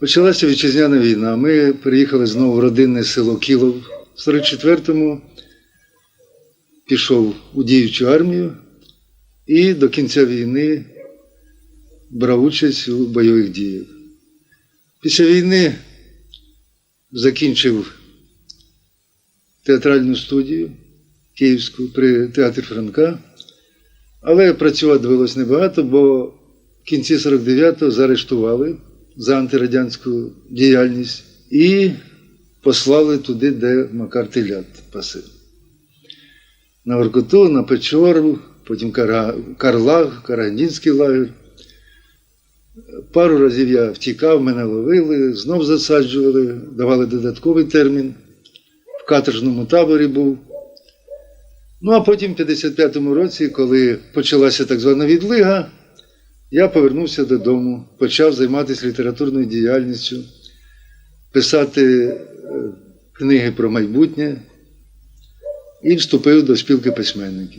Почалася вітчизняна війна. Ми приїхали знову в родинне село Кілов. В 44-му пішов у діючу армію і до кінця війни брав участь у бойових діях. Після війни закінчив театральну студію Київську при театрі Франка, але працювати довелось небагато, бо в кінці 49-го заарештували за антирадянську діяльність і послали туди, де Макар Телят пасив. На Воркуту, на Печору, потім Карлаг, Карагандинський лагер. Пару разів я втікав, мене ловили, знов засаджували, давали додатковий термін. В каторжному таборі був. Ну, а потім, в 55-му році, коли почалася так звана відлига, я повернувся додому, почав займатися літературною діяльністю, писати е, книги про майбутнє і вступив до спілки письменників.